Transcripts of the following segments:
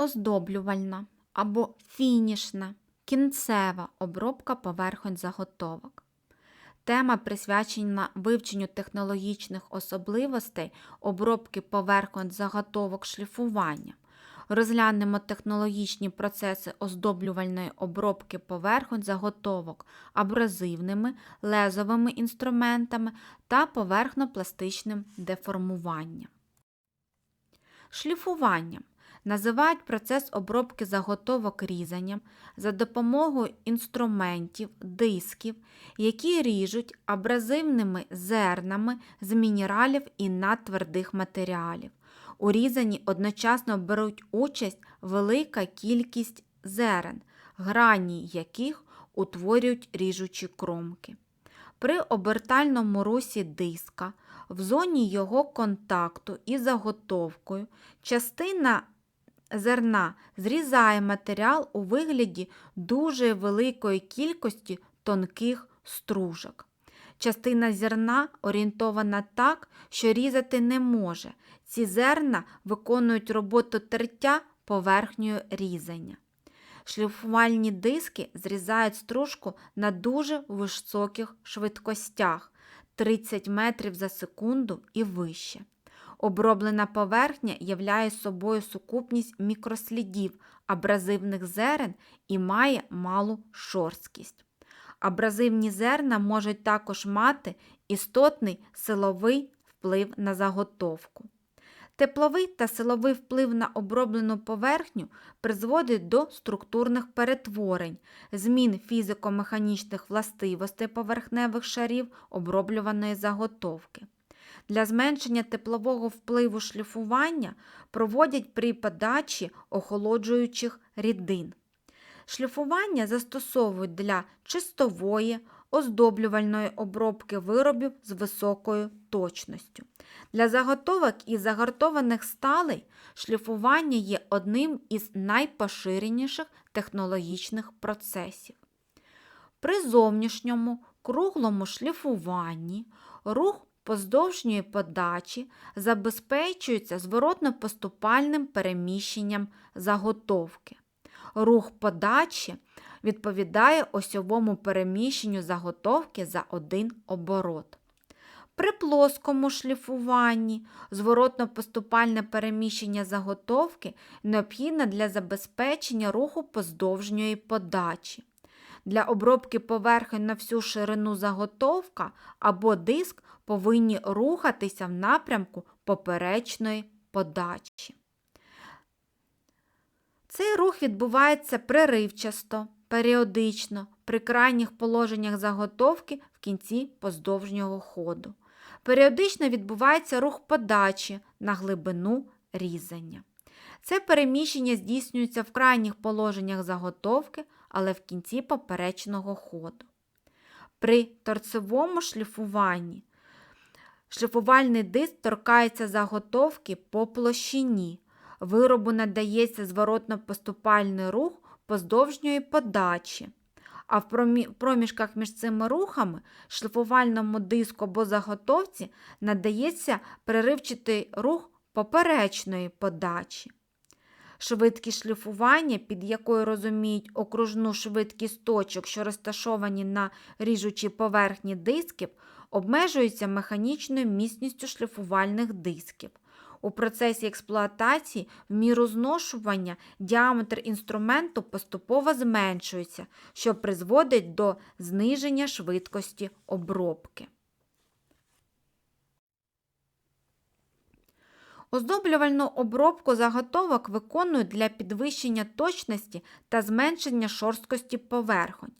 Оздоблювальна або фінішна, кінцева обробка поверхонь заготовок. Тема присвячена вивченню технологічних особливостей обробки поверхонь заготовок шліфування. Розглянемо технологічні процеси оздоблювальної обробки поверхонь заготовок абразивними, лезовими інструментами та поверхнопластичним деформуванням. Шліфуванням називають процес обробки заготовок різанням за допомогою інструментів, дисків, які ріжуть абразивними зернами з мінералів і надтвердих матеріалів. У різанні одночасно беруть участь велика кількість зерен, грані яких утворюють ріжучі кромки. При обертальному русі диска в зоні його контакту із заготовкою частина зерна зрізає матеріал у вигляді дуже великої кількості тонких стружок. Частина зерна орієнтована так, що різати не може. Ці зерна виконують роботу тертя поверхнею різання. Шліфувальні диски зрізають стружку на дуже високих швидкостях 30 метрів за секунду і вище. Оброблена поверхня являє собою сукупність мікрослідів абразивних зерен і має малу шорсткість. Абразивні зерна можуть також мати істотний силовий вплив на заготовку. Тепловий та силовий вплив на оброблену поверхню призводить до структурних перетворень, змін фізико-механічних властивостей поверхневих шарів оброблюваної заготовки. Для зменшення теплового впливу шліфування проводять при подачі охолоджуючих рідин. Шліфування застосовують для чистової, оздоблювальної обробки виробів з високою точністю. Для заготовок і загартованих сталей шліфування є одним із найпоширеніших технологічних процесів. При зовнішньому круглому шліфуванні рух поздовжньої подачі забезпечується зворотно-поступальним переміщенням заготовки. Рух подачі відповідає осьовому переміщенню заготовки за один оборот. При плоскому шліфуванні зворотно-поступальне переміщення заготовки необхідне для забезпечення руху поздовжньої подачі. Для обробки поверхень на всю ширину заготовка або диск повинні рухатися в напрямку поперечної подачі. Цей рух відбувається преривчасто, періодично, при крайніх положеннях заготовки в кінці поздовжнього ходу. Періодично відбувається рух подачі на глибину різання. Це переміщення здійснюється в крайніх положеннях заготовки, але в кінці поперечного ходу. При торцевому шліфуванні шліфувальний диск торкається заготовки по площині. Виробу надається зворотно-поступальний рух поздовжньої подачі, а в проміжках між цими рухами шліфувальному диску або заготовці надається переривчатий рух поперечної подачі. Швидкість шліфування, під якою розуміють окружну швидкість точок, що розташовані на ріжучій поверхні дисків, обмежується механічною міцністю шліфувальних дисків. У процесі експлуатації в міру зношування діаметр інструменту поступово зменшується, що призводить до зниження швидкості обробки. Оздоблювальну обробку заготовок виконують для підвищення точності та зменшення шорсткості поверхонь.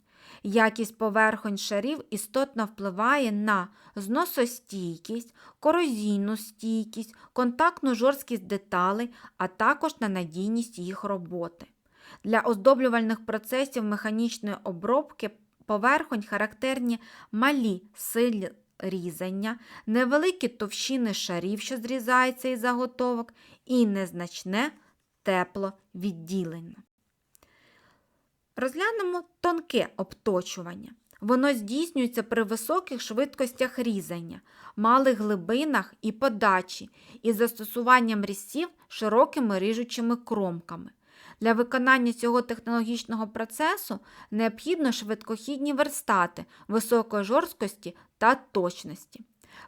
Якість поверхонь шарів істотно впливає на зносостійкість, корозійну стійкість, контактну жорсткість деталей, а також на надійність їх роботи. Для оздоблювальних процесів механічної обробки поверхонь характерні малі силі різання, невеликі товщини шарів, що зрізаються із заготовок, і незначне тепловідділення. Розглянемо тонке обточування. Воно здійснюється при високих швидкостях різання, малих глибинах і подачі із застосуванням різців широкими ріжучими кромками. Для виконання цього технологічного процесу необхідно швидкохідні верстати високої жорсткості та точності.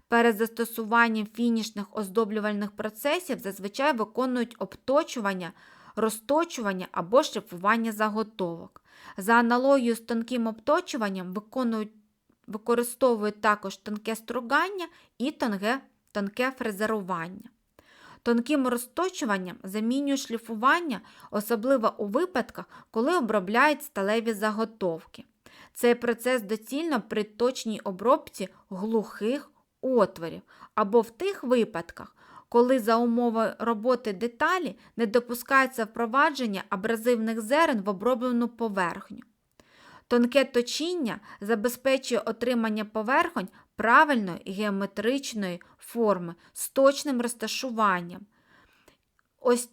Перед застосуванням фінішних оздоблювальних процесів зазвичай виконують обточування, розточування або шліфування заготовок. За аналогією з тонким обточуванням використовують також тонке стругання і тонке, тонке фрезерування. Тонким розточуванням замінюють шліфування, особливо у випадках, коли обробляють сталеві заготовки. Цей процес доцільно при точній обробці глухих отворів або в тих випадках, коли за умови роботи деталі не допускається впровадження абразивних зерен в оброблену поверхню. Тонке точіння забезпечує отримання поверхонь правильної геометричної форми з точним розташуванням. Ось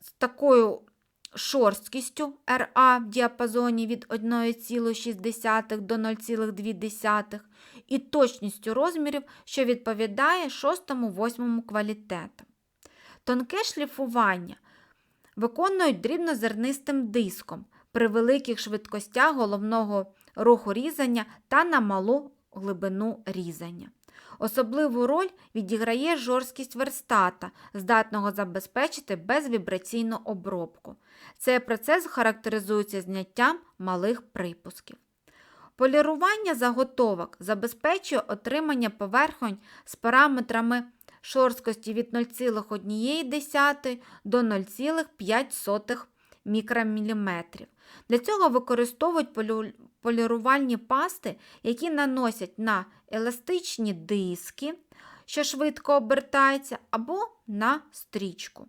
з такою шорсткістю RA в діапазоні від 1,6 до 0,2 і точністю розмірів, що відповідає 6-8 квалітетам. Тонке шліфування виконують дрібнозернистим диском при великих швидкостях головного руху різання та на малу глибину різання. Особливу роль відіграє жорсткість верстата, здатного забезпечити безвібраційну обробку. Цей процес характеризується зняттям малих припусків. Полірування заготовок забезпечує отримання поверхонь з параметрами шорсткості від 0,1 до 0,5 мікроміліметрів. Для цього використовують полірувальні пасти, які наносять на еластичні диски, що швидко обертаються, або на стрічку.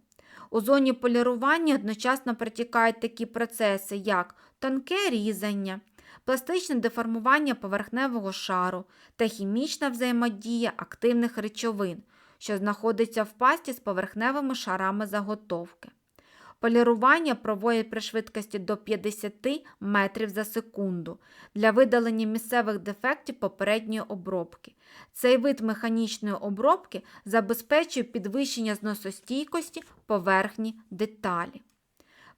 У зоні полірування одночасно протікають такі процеси, як тонке різання, пластичне деформування поверхневого шару та хімічна взаємодія активних речовин, що знаходиться в пасті з поверхневими шарами заготовки. Полірування проводять при швидкості до 50 метрів за секунду для видалення місцевих дефектів попередньої обробки. Цей вид механічної обробки забезпечує підвищення зносостійкості поверхні деталі.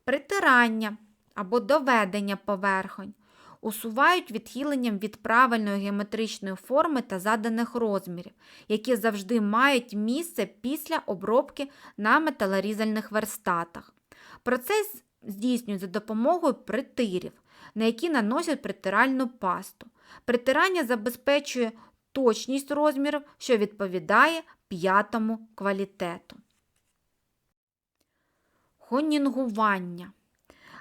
Притирання або доведення поверхонь усувають відхиленням від правильної геометричної форми та заданих розмірів, які завжди мають місце після обробки на металорізальних верстатах. Процес здійснюють за допомогою притирів, на які наносять притиральну пасту. Притирання забезпечує точність розмірів, що відповідає п'ятому квалітету. Хонінгування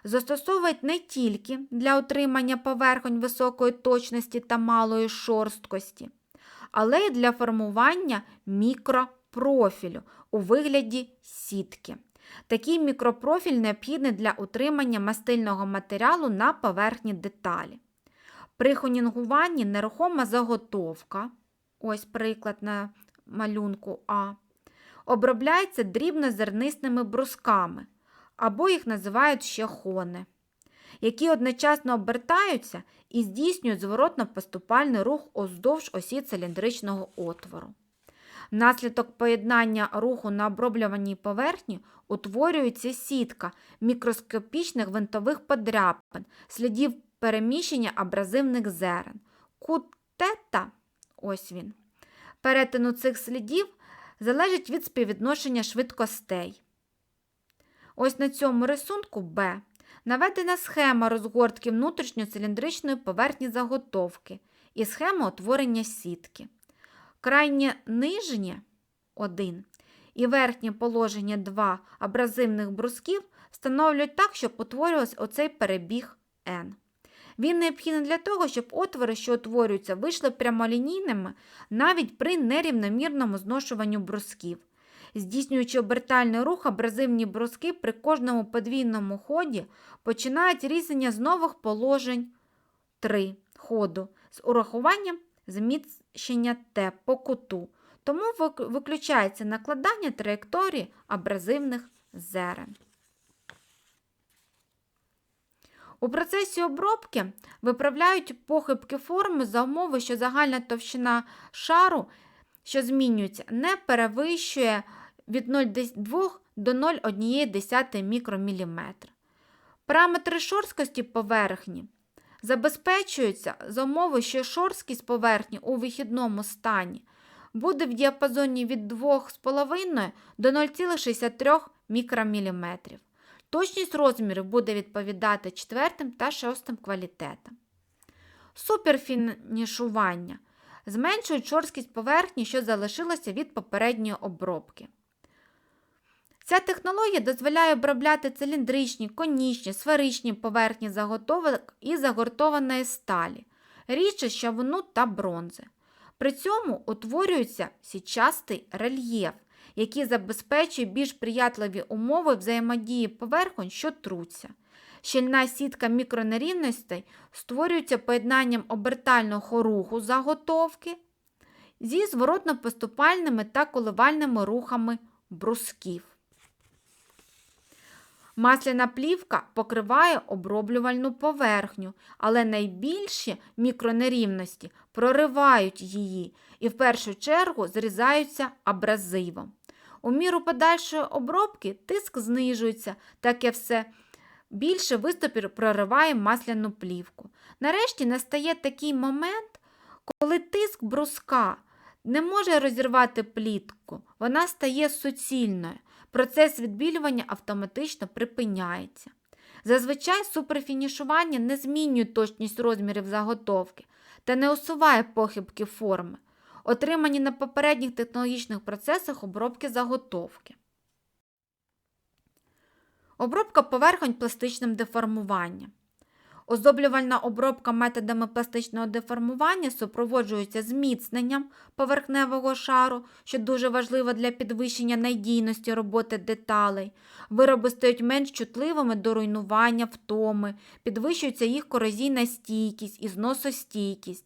застосовують не тільки для отримання поверхонь високої точності та малої шорсткості, але й для формування мікропрофілю у вигляді сітки. Такий мікропрофіль необхідний для утримання мастильного матеріалу на поверхні деталі. При хонінгуванні нерухома заготовка, ось приклад на малюнку А, обробляється дрібнозернистими брусками, або їх називають ще хони, які одночасно обертаються і здійснюють зворотно-поступальний рух уздовж осі циліндричного отвору. Внаслідок поєднання руху на оброблюваній поверхні утворюється сітка мікроскопічних винтових подряпин, слідів переміщення абразивних зерен. Кут тета, ось він, перетину цих слідів залежить від співвідношення швидкостей. Ось на цьому рисунку Б наведена схема розгортки внутрішньоциліндричної поверхні заготовки і схема утворення сітки. Крайнє нижнє 1 і верхнє положення 2 абразивних брусків встановлюють так, щоб утворювався оцей перебіг N. Він необхідний для того, щоб отвори, що утворюються, вийшли прямолінійними навіть при нерівномірному зношуванню брусків. Здійснюючи обертальний рух, абразивні бруски при кожному подвійному ході починають різання з нових положень 3 ходу з урахуванням зміщення Т по куту, тому виключається накладання траєкторії абразивних зерен. У процесі обробки виправляють похибки форми за умови, що загальна товщина шару, що змінюється, не перевищує від 0,2 до 0,1 мікроміліметра. Параметри шорсткості поверхні забезпечуються за умови, що шорсткість поверхні у вихідному стані буде в діапазоні від 2,5 до 0,63 мікроміліметрів. Точність розмірів буде відповідати четвертим та шостим квалітетам. Суперфінішування зменшують шорсткість поверхні, що залишилося від попередньої обробки. Ця технологія дозволяє обробляти циліндричні, конічні, сферичні поверхні заготовок і загортованої сталі, рідше щавуну та бронзи. При цьому утворюється січастий рельєф, який забезпечує більш приятливі умови взаємодії поверхонь, що труться. Щільна сітка мікронерівностей створюється поєднанням обертального руху заготовки зі зворотно-поступальними та коливальними рухами брусків. Масляна плівка покриває оброблювальну поверхню, але найбільші мікронерівності проривають її і в першу чергу зрізаються абразивом. У міру подальшої обробки тиск знижується, таке все більше виступів прориває масляну плівку. Нарешті настає такий момент, коли тиск бруска не може розірвати плітку, вона стає суцільною. Процес відбілювання автоматично припиняється. Зазвичай суперфінішування не змінює точність розмірів заготовки та не усуває похибки форми, отримані на попередніх технологічних процесах обробки заготовки. Обробка поверхонь пластичним деформуванням. Оздоблювальна обробка методами пластичного деформування супроводжується зміцненням поверхневого шару, що дуже важливо для підвищення надійності роботи деталей. Вироби стають менш чутливими до руйнування втоми, підвищується їх корозійна стійкість і зносостійкість.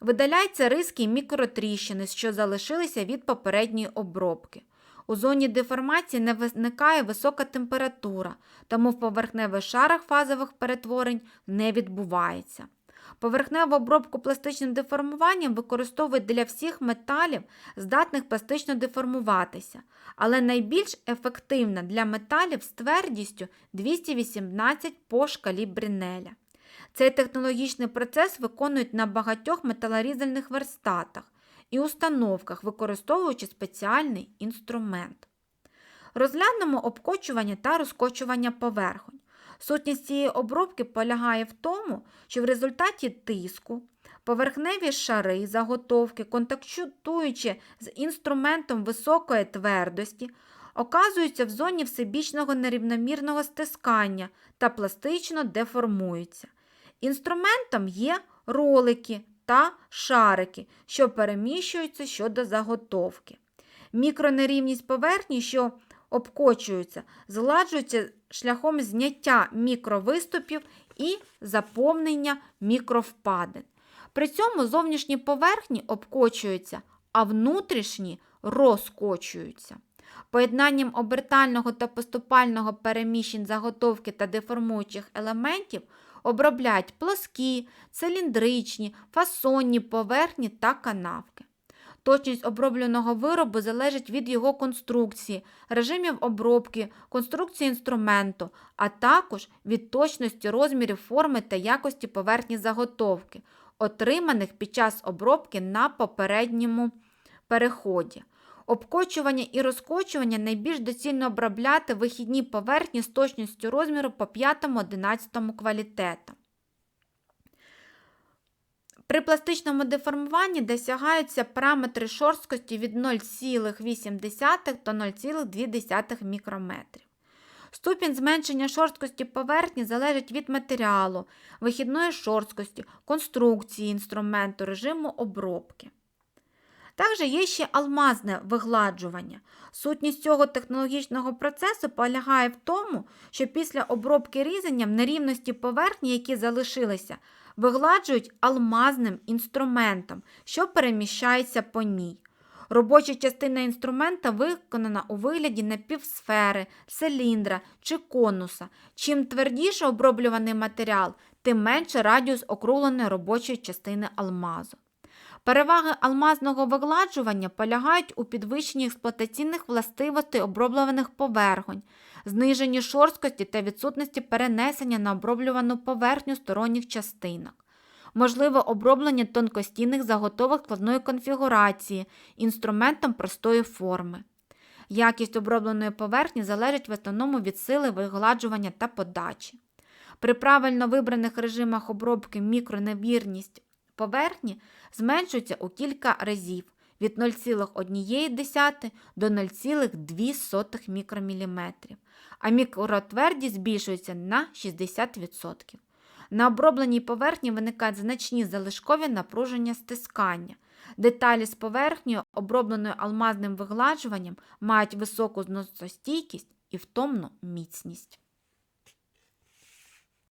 Видаляються риски і мікротріщини, що залишилися від попередньої обробки. У зоні деформації не виникає висока температура, тому в поверхневих шарах фазових перетворень не відбувається. Поверхневу обробку пластичним деформуванням використовують для всіх металів, здатних пластично деформуватися, але найбільш ефективна для металів з твердістю 218 по шкалі Брінеля. Цей технологічний процес виконують на багатьох металорізальних верстатах і установках, використовуючи спеціальний інструмент. Розглянемо обкочування та розкочування поверхонь. Сутність цієї обробки полягає в тому, що в результаті тиску поверхневі шари заготовки, контактуючи з інструментом високої твердості, оказуються в зоні всебічного нерівномірного стискання та пластично деформуються. Інструментом є ролики та шарики, що переміщуються щодо заготовки. Мікронерівність поверхні, що обкочуються, згладжується шляхом зняття мікровиступів і заповнення мікровпадин. При цьому зовнішні поверхні обкочуються, а внутрішні розкочуються. Поєднанням обертального та поступального переміщень заготовки та деформуючих елементів обробляють плоскі, циліндричні, фасонні поверхні та канавки. Точність обробленого виробу залежить від його конструкції, режимів обробки, конструкції інструменту, а також від точності розмірів форми та якості поверхні заготовки, отриманих під час обробки на попередньому переході. Обкочування і розкочування найбільш доцільно обробляти вихідні поверхні з точністю розміру по 5-11 квалітетам. При пластичному деформуванні досягаються параметри шорсткості від 0,8 до 0,2 мікрометрів. Ступінь зменшення шорсткості поверхні залежить від матеріалу, вихідної шорсткості, конструкції інструменту, режиму обробки. Також є ще алмазне вигладжування. Сутність цього технологічного процесу полягає в тому, що після обробки різанням нерівності поверхні, які залишилися, вигладжують алмазним інструментом, що переміщається по ній. Робоча частина інструмента виконана у вигляді напівсфери, циліндра чи конуса. Чим твердіше оброблюваний матеріал, тим менше радіус округленої робочої частини алмазу. Переваги алмазного вигладжування полягають у підвищенні експлуатаційних властивостей оброблюваних поверхонь, зниженні шорсткості та відсутності перенесення на оброблювану поверхню сторонніх частинок. Можливе оброблення тонкостінних заготовок складної конфігурації інструментом простої форми. Якість обробленої поверхні залежить в основному від сили вигладжування та подачі. При правильно вибраних режимах обробки мікроневірність поверхні зменшується у кілька разів від 0,1 до 0,2 мікроміліметрів, а мікротвердість збільшується на 60%. На обробленій поверхні виникають значні залишкові напруження стискання. Деталі з поверхнею, обробленою алмазним вигладжуванням, мають високу зносостійкість і втомну міцність.